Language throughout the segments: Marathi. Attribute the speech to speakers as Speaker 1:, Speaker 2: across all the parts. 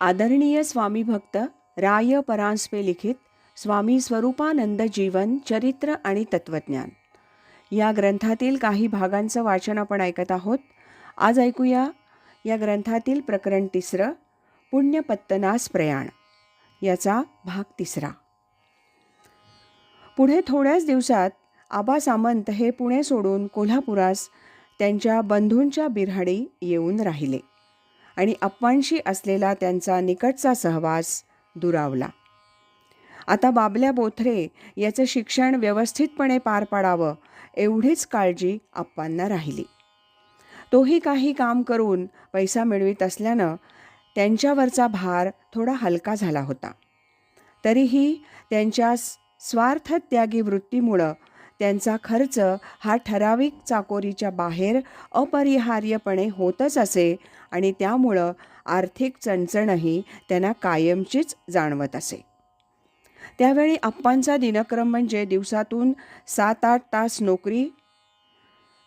Speaker 1: आदरणीय स्वामी भक्त राय परांजपे लिखित स्वामी स्वरूपानंद जीवन चरित्र आणि तत्वज्ञान. या ग्रंथातील काही भागांचं वाचन आपण ऐकत आहोत. आज ऐकूया या ग्रंथातील प्रकरण तिसरं पुण्यपत्तनास प्रयाण. याचा भाग तिसरा. पुढे थोड्याच दिवसात आबा सामंत हे पुणे सोडून कोल्हापुरास त्यांच्या बंधूंच्या बिऱ्हाडी येऊन राहिले. आणि अप्पांशी असलेला त्यांचा निकटचा सहवास दुरावला. आता बाबल्या बोथरे याचं शिक्षण व्यवस्थितपणे पार पाडावं एवढीच काळजी अप्पांना राहिली. तोही काही काम करून पैसा मिळवित असल्यानं त्यांच्यावरचा भार थोडा हलका झाला होता. तरीही त्यांच्या स्वार्थत्यागी वृत्तीमुळं त्यांचा खर्च हा ठराविक चाकोरीच्या बाहेर अपरिहार्यपणे होतच असे आणि त्यामुळं आर्थिक चणचणही त्यांना कायमचीच जाणवत असे. त्यावेळी आप्पांचा दिनक्रम म्हणजे दिवसातून सात आठ तास नोकरी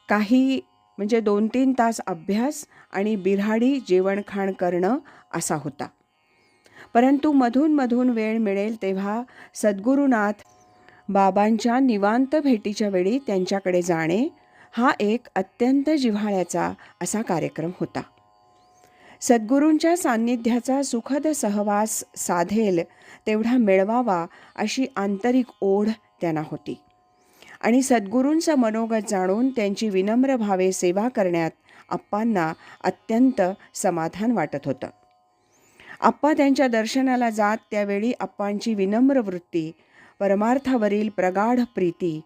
Speaker 1: काही म्हणजे दोन तीन तास अभ्यास आणि बिऱ्हाडी जेवणखाण करणं असा होता. परंतु मधून मधून वेळ मिळेल तेव्हा सद्गुरुनाथ बाबांच्या निवांत भेटीच्या वेळी त्यांच्याकडे जाणे हा एक अत्यंत जिव्हाळ्याचा असा कार्यक्रम होता. सद्गुरूंच्या सान्निध्याचा सुखद सहवास साधेल तेवढा मिळवावा अशी आंतरिक ओढ त्यांना होती. आणि सद्गुरूंचं मनोगत जाणून त्यांची विनम्र भावे सेवा करण्यात आप्पांना अत्यंत समाधान वाटत होतं. आप्पा त्यांच्या दर्शनाला जात त्यावेळी आप्पांची विनम्र वृत्ती परमार्थावरील प्रगाढ प्रीती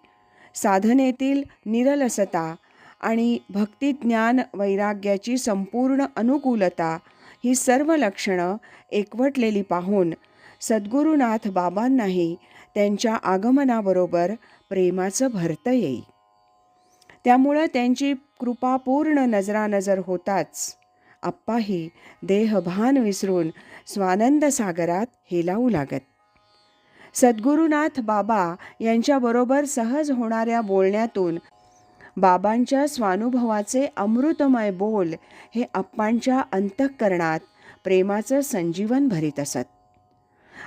Speaker 1: साधनेतील निरलसता आणि भक्तिज्ञान वैराग्याची संपूर्ण अनुकूलता ही सर्व लक्षणं एकवटलेली पाहून सद्गुरुनाथ बाबांनाही त्यांच्या आगमनाबरोबर प्रेमाचं भरतं येई. त्यामुळं त्यांची कृपापूर्ण नजरानजर होताच आप्पाही देहभान विसरून स्वानंद सागरात हेलावू लागत. सद्गुरुनाथ बाबा यांच्याबरोबर सहज होणाऱ्या बोलण्यातून बाबांच्या स्वानुभवाचे अमृतमय बोल हे आप्पांच्या अंतःकरणात प्रेमाचं संजीवन भरीत असत.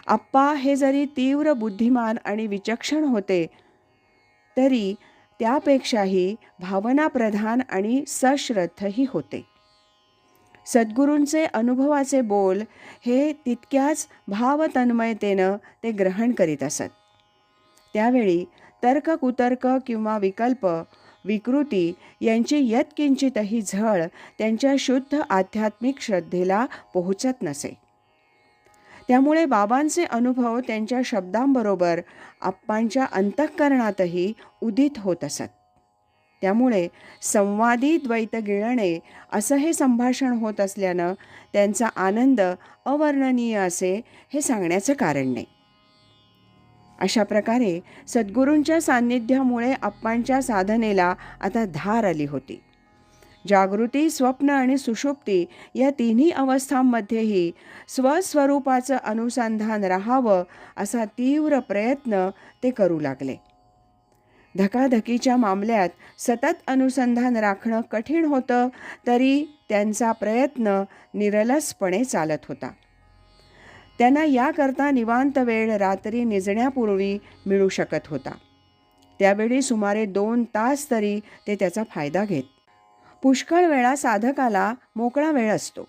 Speaker 1: आप्पा हे जरी तीव्र बुद्धिमान आणि विचक्षण होते तरी त्यापेक्षाही भावनाप्रधान आणि सश्रद्धही होते. सद्गुरूंचे अनुभवाचे बोल हे तितक्याच भावतन्मयतेनं ते ग्रहण करीत असत. त्यावेळी तर्क कुतर्क किंवा विकल्प विकृती यांची यत्किंचितही झळ त्यांच्या शुद्ध आध्यात्मिक श्रद्धेला पोहोचत नसे. त्यामुळे बाबांचे अनुभव त्यांच्या शब्दांबरोबर आप्पांच्या अंतःकरणातही उदित होत असत. त्यामुळे संवादी द्वैत गिळणे असं हे संभाषण होत असल्यानं त्यांचा आनंद अवर्णनीय असे हे सांगण्याचं कारण नाही. अशा प्रकारे सद्गुरूंच्या सान्निध्यामुळे आप्पांच्या साधनेला आता धार आली होती. जागृती स्वप्न आणि सुषुप्ती या तिन्ही अवस्थांमध्येही स्वस्वरूपाचं अनुसंधान राहावं असा तीव्र प्रयत्न ते करू लागले. धकाधकीच्या मामल्यात सतत अनुसंधान राखणं कठीण होतं तरी त्यांचा प्रयत्न निरलसपणे चालत होता. त्यांना याकरता निवांत वेळ रात्री निजण्यापूर्वी मिळू शकत होता. त्यावेळी सुमारे दोन तास तरी ते त्याचा फायदा घेत. पुष्कळ वेळा साधकाला मोकळा वेळ असतो.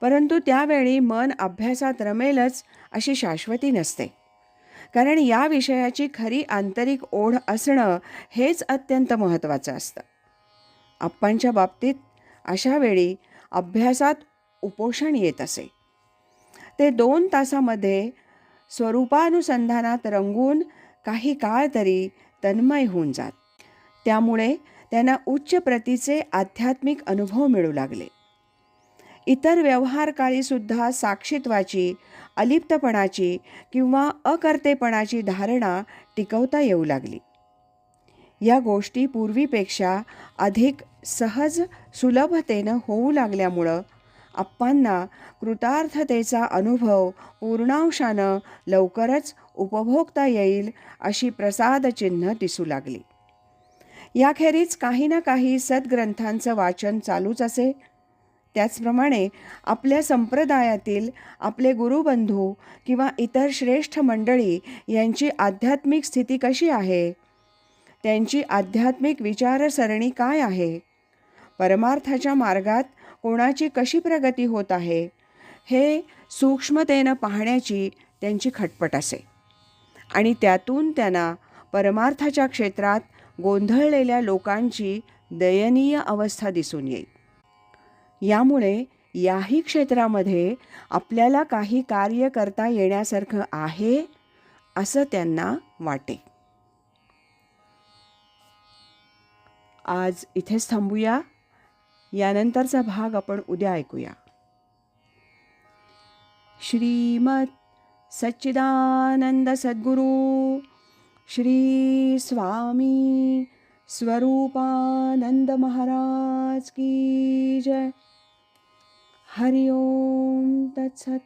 Speaker 1: परंतु त्यावेळी मन अभ्यासात रमेलच अशी शाश्वती नसते. कारण या विषयाची खरी आंतरिक ओढ असणं हेच अत्यंत महत्त्वाचं असतं. आप्पांच्या बाबतीत अशा वेळी अभ्यासात उपोषण येत असे. ते दोन तासामध्ये स्वरूपानुसंधानात रंगून काही काळ तरी तन्मय होऊन जात. त्यामुळे त्यांना उच्च प्रतीचे आध्यात्मिक अनुभव मिळू लागले. इतर व्यवहारकाळीसुद्धा साक्षित्वाची अलिप्तपणाची किंवा अकर्तेपणाची धारणा टिकवता येऊ लागली. या गोष्टी पूर्वीपेक्षा अधिक सहज सुलभतेनं होऊ लागल्यामुळं आप्पांना कृतार्थतेचा अनुभव पूर्णांशानं लवकरच उपभोगता येईल अशी प्रसादचिन्ह दिसू लागली. याखेरीज काही ना काही सद्ग्रंथांचं वाचन चालूच असे. त्याचप्रमाणे आपल्या संप्रदायातील आपले गुरुबंधू किंवा इतर श्रेष्ठ मंडळी यांची आध्यात्मिक स्थिती कशी आहे? त्यांची आध्यात्मिक विचारसरणी काय आहे? परमार्थाच्या मार्गात कोणाची कशी प्रगती होत आहे? हे सूक्ष्मतेनं पाहण्याची त्यांची खटपट असे. आणि त्यातून त्यांना परमार्थाच्या क्षेत्रात गोंधळलेल्या लोकांची दयनीय अवस्था दिसून येईल. यामुळे याही क्षेत्रामध्ये आपल्याला काही कार्य करता येण्यासारखं आहे असं त्यांना वाटे. आज इथेच थांबूया. यानंतरचा भाग आपण उद्या ऐकूया. श्रीमत सच्चिदानंद सद्गुरू श्री स्वामी स्वरूपानंद महाराज की जय. हरि ओम तत्सत